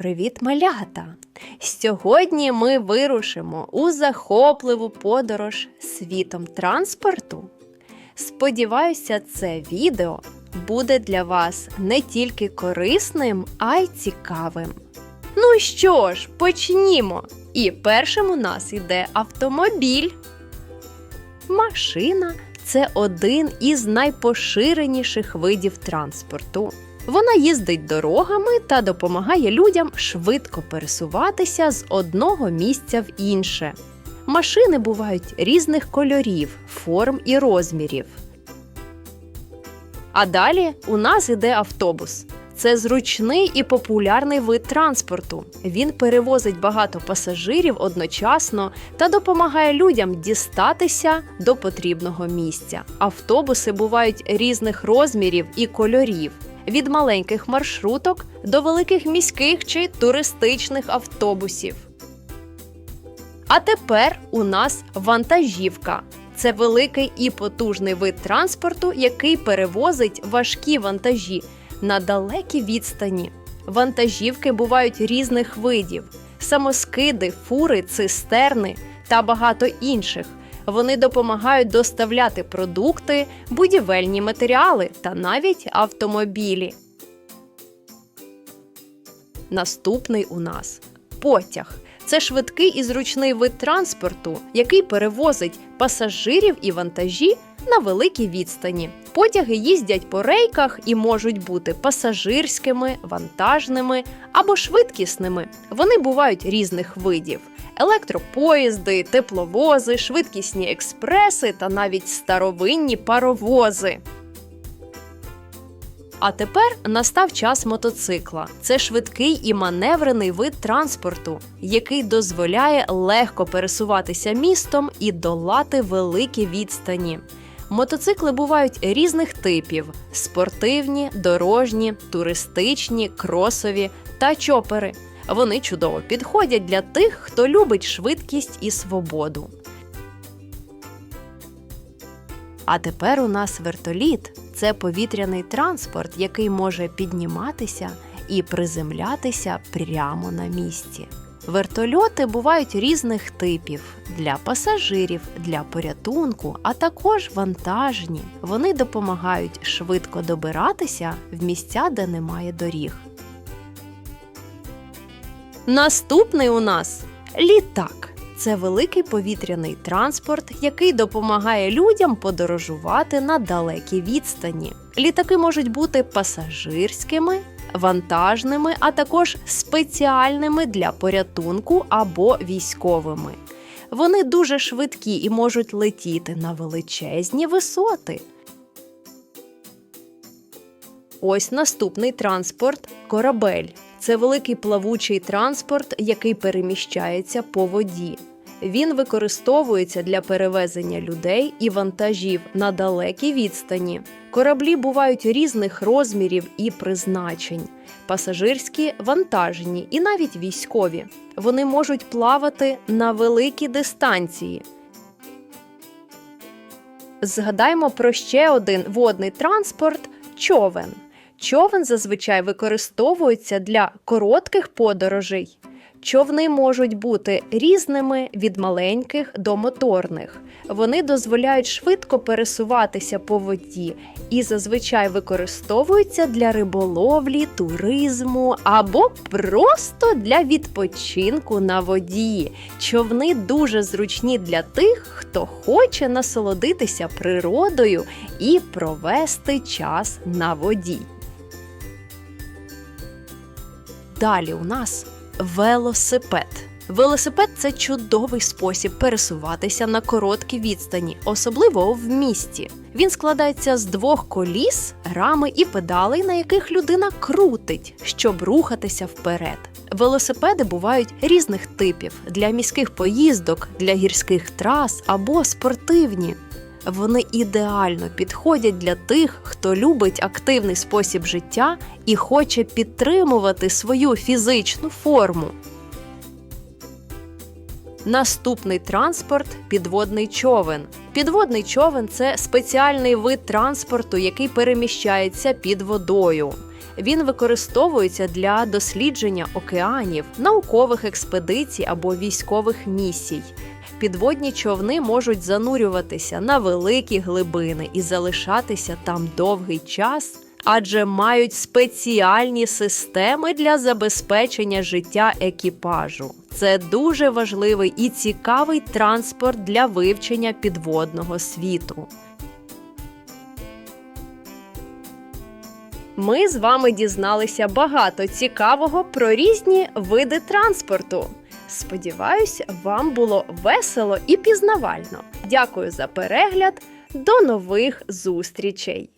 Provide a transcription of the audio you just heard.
Привіт, малята! Сьогодні ми вирушимо у захопливу подорож світом транспорту. Сподіваюся, це відео буде для вас не тільки корисним, а й цікавим. Ну що ж, почнімо. І першим у нас іде автомобіль. Машина це один із найпоширеніших видів транспорту. Вона їздить дорогами та допомагає людям швидко пересуватися з одного місця в інше. Машини бувають різних кольорів, форм і розмірів. А далі у нас іде автобус. Це зручний і популярний вид транспорту. Він перевозить багато пасажирів одночасно та допомагає людям дістатися до потрібного місця. Автобуси бувають різних розмірів і кольорів від маленьких маршруток до великих міських чи туристичних автобусів. А тепер у нас вантажівка. Це великий і потужний вид транспорту, який перевозить важкі вантажі на далекі відстані. Вантажівки бувають різних видів: самоскиди, фури, цистерни та багато інших. Вони допомагають доставляти продукти, будівельні матеріали та навіть автомобілі. Наступний у нас потяг. Це швидкий і зручний вид транспорту, який перевозить пасажирів і вантажі на великій відстані. Потяги їздять по рейках і можуть бути пасажирськими, вантажними або швидкісними. Вони бувають різних видів: електропоїзди, тепловози, швидкісні експреси та навіть старовинні паровози. А тепер настав час мотоцикла. Це швидкий і маневрений вид транспорту, який дозволяє легко пересуватися містом і долати великі відстані. Мотоцикли бувають різних типів: спортивні, дорожні, туристичні, кросові та чопери. Вони чудово підходять для тих, хто любить швидкість і свободу. А тепер у нас вертоліт це повітряний транспорт, який може підніматися і приземлятися прямо на місці. Вертольоти бувають різних типів для пасажирів, для порятунку, а також вантажні. Вони допомагають швидко добиратися в місця, де немає доріг. Наступний у нас літак. Це великий повітряний транспорт, який допомагає людям подорожувати на далекій відстані. Літаки можуть бути пасажирськими, вантажними, а також спеціальними для порятунку або військовими. Вони дуже швидкі і можуть летіти на величезні висоти. Ось наступний транспорт корабель. Це великий плавучий транспорт, який переміщається по воді. Він використовується для перевезення людей і вантажів на далекій відстані. Кораблі бувають різних розмірів і призначень: пасажирські, вантажні і навіть військові. Вони можуть плавати на великі дистанції. Згадаймо про ще один водний транспорт човен. Човен зазвичай використовується для коротких подорожей. Човни можуть бути різними від маленьких до моторних. Вони дозволяють швидко пересуватися по воді і зазвичай використовуються для риболовлі, туризму або просто для відпочинку на воді. Човни дуже зручні для тих, хто хоче насолодитися природою і провести час на воді. Далі у нас велосипед. Велосипед це чудовий спосіб пересуватися на короткі відстані, особливо в місті. Він складається з двох коліс, рами і педалей, на яких людина крутить, щоб рухатися вперед. Велосипеди бувають різних типів для міських поїздок, для гірських трас або спортивні. Вони ідеально підходять для тих, хто любить активний спосіб життя і хоче підтримувати свою фізичну форму. Наступний транспорт підводний човен. Підводний човен це спеціальний вид транспорту, який переміщається під водою. Він використовується для дослідження океанів, наукових експедицій або військових місій. Підводні човни можуть занурюватися на великі глибини і залишатися там довгий час, адже мають спеціальні системи для забезпечення життя екіпажу. Це дуже важливий і цікавий транспорт для вивчення підводного світу. Ми з вами дізналися багато цікавого про різні види транспорту. Сподіваюсь, вам було весело і пізнавально. Дякую за перегляд. До нових зустрічей!